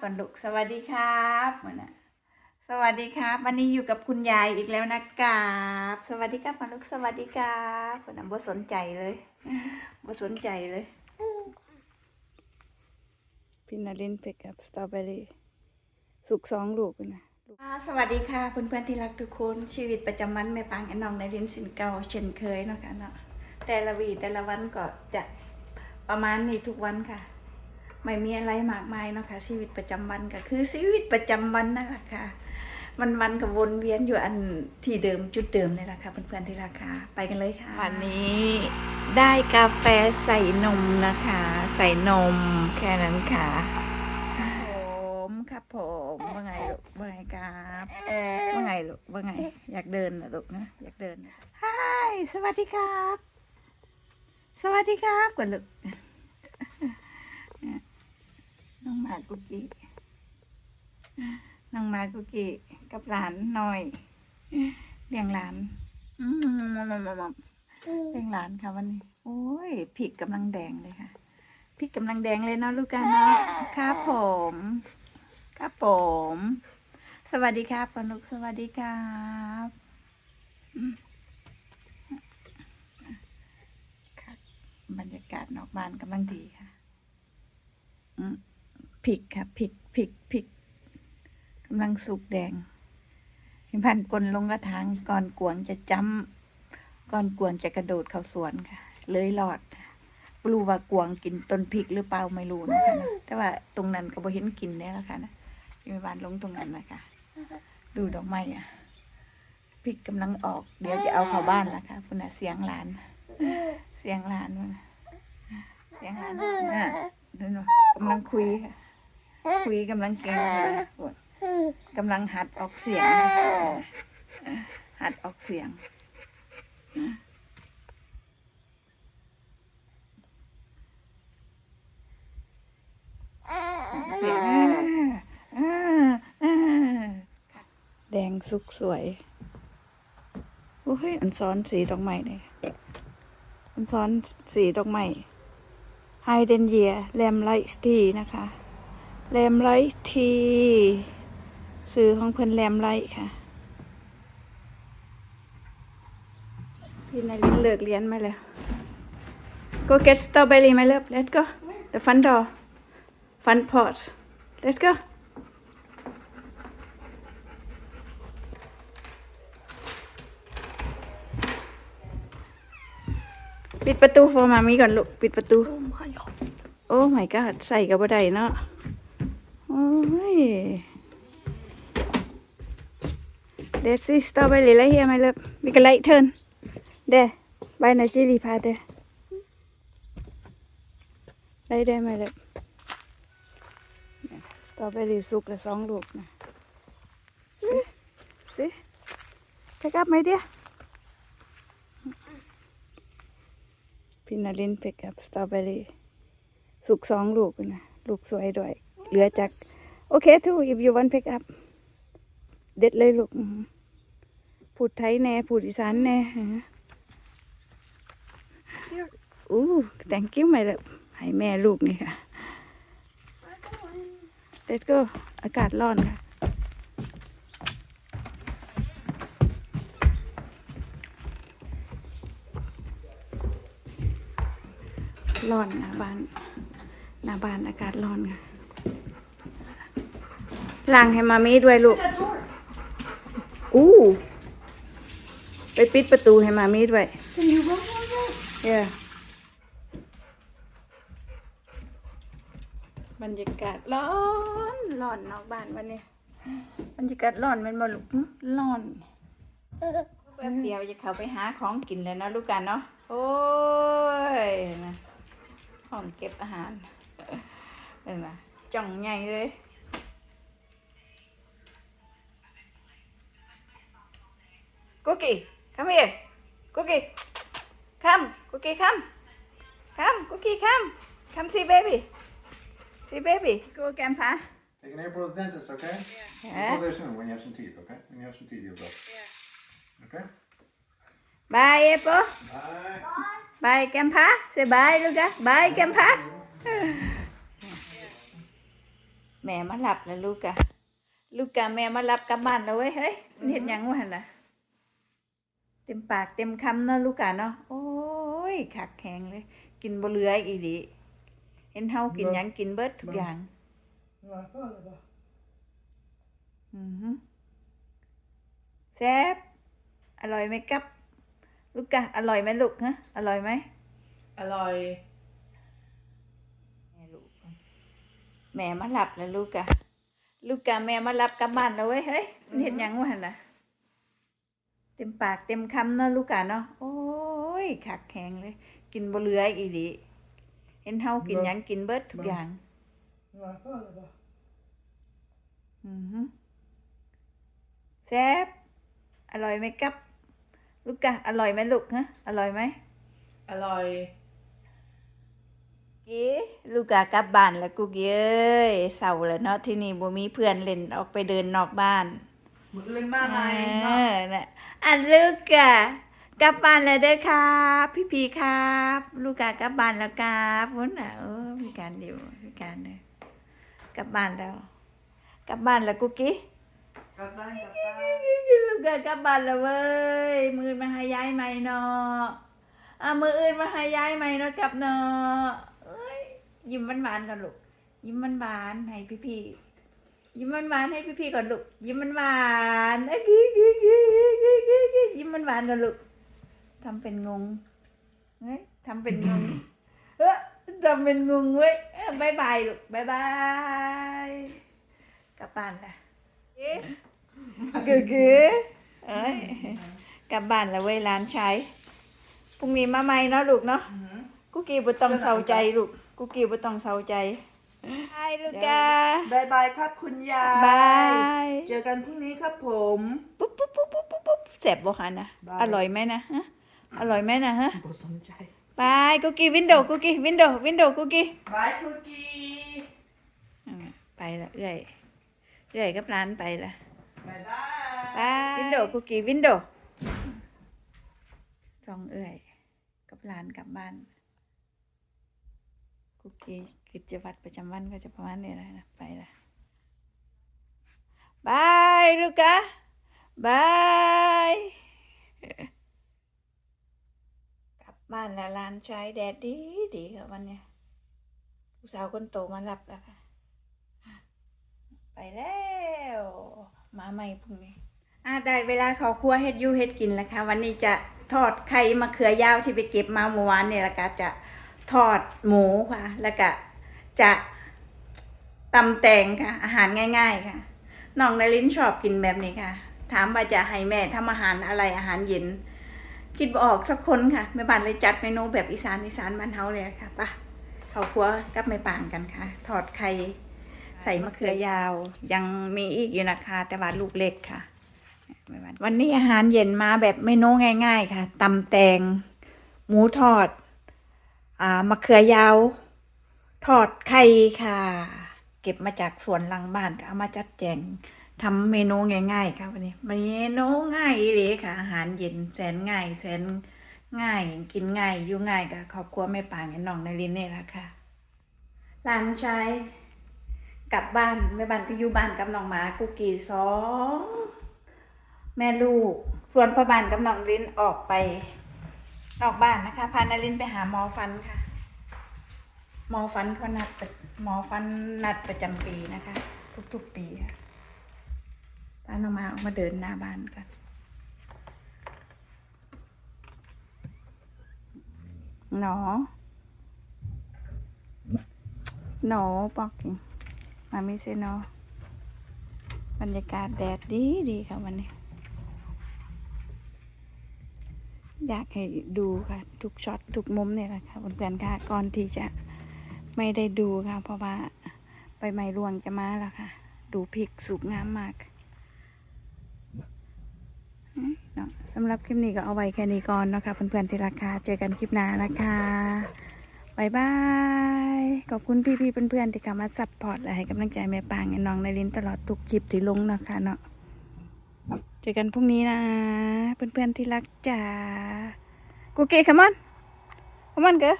ก่อนลูกสวัสดีครับมันน่ะสวัสดีครับ วันนี้อยู่กับคุณยายอีกแล้วนะครับสวัสดีครับมาลูกสวัสดีครับคนน่ะบ่สนใจเลยบ่สนใจเลยพี่นารินเพิกอัพสตรอเบอรี่สุกสองลูกนะอ่าสวัสดีค่ะเพื่อนๆที่รักทุกคนชีวิตประจำวันแม่ปางแอนนองในรินสินเก่าเช่นเคยนะคะเนาะแต่ละวีแต่ละวันก็จะประมาณนี้ทุกวันค่ะ ไม่มีอะไรมากมายเนาะค่ะชีวิตประจำวันก็คือชีวิตประจำวันนั่นแหละค่ะมันวันก็วนเวียนอยู่อันที่เดิมจุดเดิมนี่แหละค่ะเพื่อนๆที่ราคาไปกันเลยค่ะวันนี้ได้กาแฟใส่นมนะคะ ใส่นมแค่นั้นค่ะผมครับผมว่าไงลูกว่าไงครับว่าไงลูกว่าไง อยากเดินนะลูกนะอยากเดินฮายสวัสดีครับ สวัสดีครับก่อนลูก น้องห มากุกกี้น้องมากุกกี้กับหลานหน่อยเลี้ยงหลานอืมมมมมเลี้ยงหลานค่ะวันนี้โอ้ยพริกกำลังแดงเลยค่ะพริกกำลังแดงเลยเนาะลูกกันเนาะครับผมครับผม สวัสดีครับปนุกสวัสดีครับบรรยากาศนอกบ้านกำลังดีค่ะ อืม ริกค่ะพริกพริกพริกกำลังสุกแดงเห็นพันกลลงกระถางก่อนกวงจะจำก่อนกวงจะกระโดดเข้าสวนค่ะ เลยหลอดไม่รู้ว่ากวงกินต้นพริกหรือเปล่าไม่รู้นะคะนะแต่ว่าตรงนั้นก็บ่เห็นกินเนี่ยแหละค่ะนะที่แม่บ้านลงตรงนั้นนะคะดูดอกไม้อะพริกกำลังออก เดี๋ยวจะเอาเข้าบ้านแล้วค่ะคุณน่ะเสียงหลาน เสียงหลานมันน่ะเสียงหลานน่ะดูหน่อยกำลังคุยค่ะ คุยกำลังเก่งเลยโอ้ยกำลังหัดออกเสียงหัดออกเสียงเสียงแดงสุกสวยโอ้ยอันซ้อนสีดอกไม้เนี่ยอันซ้อนสีดอกไม้ไฮเดนเยียแรมไลท์ทีนะคะ แรมไลท์ทีซื้อของเพิ่นแรมไลท์ค่ะ พี่นารินเลิกเรียนมาแล้ว go get strawberry my love let's go the front door front porch let's go ปิดประตู for มามีก่อนลูก ปิดประตู โอ้ my god ใส่กับบัไดเนาะโอ้ย Let's see strawberry right here my love we can light turn there by the chili pad there right there my love สตรอเบอรี่สุกละสองลูกนะสิไปกลับไหมเดียพี่นาริน pick up strawberry สุกสองลูกนะ ลูกสวยด้วย เหลือจาก โอเคทู if you want pick up เด็ดเลยลูกอือพูดไทยแน่พูดอีสานแน่ฮะอู้ thank you ไม่ละให้แม่ลูกนี่ค่ะ let's go อากาศร้อนค่ะร้อนหน้าบ้านหน้าบ้านอากาศร้อนค่ะ ล้างให้มามีด้วยลูก อู้ ไปปิดประตูให้มามีด้วย Can you run one more? เย่บรรยากาศร้อนร้อนนอกบ้านวันนี้ บรรยากาศร้อนแมันบ่ลูกหึร้อนแป๊บเดียวจะเข้าไปหาของกินเลยนะลูกกันเนาะโอ้ยนะห้องเก็บอาหารเห็นไหมจ่องใ chẳng nhảy đấy Cookie, come here. Cookie, come. Cookie, come. Come, Cookie, come. Come see baby. See baby. Go, Grandpa. Take an April to the dentist, okay? Yeah. yeah. Go there soon when you have some teeth, okay? When you have some teeth, you'll go. Yeah. Okay? Bye, April. Bye. Bye, Grandpa. Say bye, Luca. Bye, Grandpa. แม่มาหลับแล้วลูกอะลูกกะแม่มารับกลับบ้านแล้วเว้ยเฮ้ยมันเห็นยังวะหั่นน่ะเต็มปากเต็มคำเนาะลูกกะเนาะโอ้ยขักแข็งเลย กินบ่เหลืออีหลีเห็นเฮากินหยังกินเบิดทุกอย่าง Var på det då? อือหือแซ่บอร่อยไหมครับ ลูกกะอร่อยไหมลูกฮะอร่อยไหม Alloy. แม่ลูก แม่มาหลับแล้วลูกกะลูกกะแม่มารับกลับบ้านแล้วเว้ยเฮ้ยมันเห็นยังวันน่ะเต็มปากเต็มคำเนาะลูกกะเนาะโอ้ยขักแข็งเลย กินบ่เหลืออีหลีเห็นเฮากินหยังกินเบิดทุกอย่างอือหือแซ่บอร่อยไหมครับ ลูกกะอร่อยไหมลูกฮะอร่อยไหมอร่อย Alloy. กี้ลูกกะกลับบ้านแล้วกูกี้เอ้ยเศร้าแล้วเนาะที่นี่บ่มีเพื่อนเล่นออกไปเดินนอกบ้าน Mượn lên ba เอ mày อ nó. น่ะอันลูกกะกลับบ้านแล้วเด้อครับ พี่พีครับ ลูกกะกลับบ้านแล้วครับพุ่นน่ะเออมีการเดียวมีการเลยกลับบ้านแล้ว กลับบ้านแล้วกูกี้ Cặp ba cặp ba. ลูกเกิดกลับบ้านแล้วเว้ยมืออนมาหาย้ายใหม่เนาะอะมืออื่นมาหาย้ายใหม่เนาะกลับเนาะเอ้ ยยิ้มหวานๆก่อนลูกยิ้มหวานๆให้พี่ๆยิ้มหวานๆให้พี่ๆก่อนลูกยิ้มหวานๆเอ้ยกี้กี้กี้กี้กี้กี้กี้ยิ้มหวานๆก่อนลูกทำเป็นงงเฮ้ยทำเป็นงงเออทำเป็นงงเว้ยเอ้ยบายบายลูกบายบายกลับบ้านละเอ๊ะกือกือเอ้ยกลับบ้านแล้วเว้ยร้านใช้พรุ่งนี้มาใหม่เนาะลูกเนาะกุกกี้บ่ต้องเศร้าใจลูก กุกกี้บ่ต้องเศร้าใจบายลูกกาบายบายครับคุณยายบายเจอกันพรุ่งนี้ครับผมปุ๊บปุ๊บปุ๊บปุ๊บปุ๊บปุ๊บแซ่บบ่คะนะบายอร่อยไหมนะฮะอร่อยไหมนะฮะบ่สนใจบายกุกกี้วินโดว์กุกกี้วินโดว์วินโดว์กุกกี้บายคุกกี้อ่าไปละเอื้อยเอื้อยกับร้านไปละบายบายบายวินโดว์กุกกี้วินโดว์สองเอื้อยกับร้านกลับบ้าน กุกกี้กิจวัตรประจำวันก็จะประมาณนี้แหละนะไปละบายลูกกะบายกลับบ้านแล้วร้านชายแดดดีดีค่ะวันเนี้ยลูกสาวคนโตมารับแล้วค่ะ ไปแล้ว มาใหม่พรุ่งนี้อ่าได้เวลาเขาครัวเฮ็ดยูเฮ็ดกินแล้วค่ะ วันนี้จะทอดไข่มะเขือยาวที่ไปเก็บมาเมื่อวานเนี่ยล้วก็จะ ทอดหมูค่ะ แล้วก็จะตำแตงค่ะ อาหารง่าย ๆค่ะน้องนารินชอบกินแบบนี้ค่ะ ถามว่าจะให้แม่ทำอาหารอะไรอาหารเย็นคิดบออกสักคนค่ะแม่บ้านเลยจัดเมนูแบบอีสานอีสานบ้านเฮาเลยค่ะไปะเขาครัวกับแม่ปางกันค่ะทอดไข่ใส่มะเขือยาว ยังมีอีกอยู่นะคะ แต่ว่าลูกเล็กค่ะวันนี้อาหารเย็นมาแบบเมนูง่าย ๆ ค่ะตำแตง หมูทอด อ่ามะเขือยาว ทอดไข่ค่ะ เก็บมาจากสวนหลังบ้านก็เอามาจัดแจงทำเมนูง่าย ๆ ค่ะวันนี้เมนูง่ายเลยค่ะ อาหารเย็นแสนง่าย แสนง่ายกินง่ายอยู่ง่ายกับครอบครัวแม่ปางกับน้องนารินนี่แหละค่ะหลานชายกลับบ้านแม่บ้านก็อยู่บ้านกับน้องหมากุกกี้สองแม่ลูก ส่วนพ่อบ้านกับน้องลินออกไป นอกบ้านนะคะ พานาลินไปหาหมอฟันค่ะ หมอฟันเขานัดหมอฟันนัดประจำปีนะคะ ทุกๆปีค่ะพาน้องมาออกมาเดินหน้าบ้านกันหนอหนอปอกกิงมามิเซโนบรรยากาศแดดดีดีค่ะวันนี้ อยากให้ดูค่ะ ทุกช็อตทุกมุมเนี่ยแหละค่ะเพื่อนๆค่ะก่อนที่จะไม่ได้ดูค่ะ เพราะว่าใบไม้ร่วงจะมาแล้วค่ะ ดูพริกสุกงามมากสำหรับคลิปนี้ก็เอาไว้แค่นี้ก่อนนะคะเพื่อนๆที่ราคาเจอกันคลิปหน้านะคะบายบาย ขอบคุณพี่ๆเพื่อนๆที่เข้ามาซัพพอร์ตและให้กำลังใจแม่ปางและน้องในลินตลอดทุกคลิปที่ลงนะคะเนาะ จอกันพรุ่งนี้นะเพื่อนๆที่รักจ๋ากูเกะขมันขมันเกะ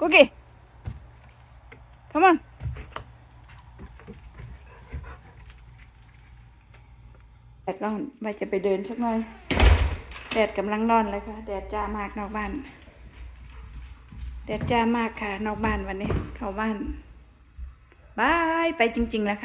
กูเกะขมันแดดร้อนมาจะไปเดินสักหน่อย แดดกำลังร้อนเลยค่ะ แดดจ้ามากนอกบ้าน แดดจ้ามากค่ะ นอกบ้านวันนี้ เข้าบ้านบายไปจริงๆแล้วค่ะ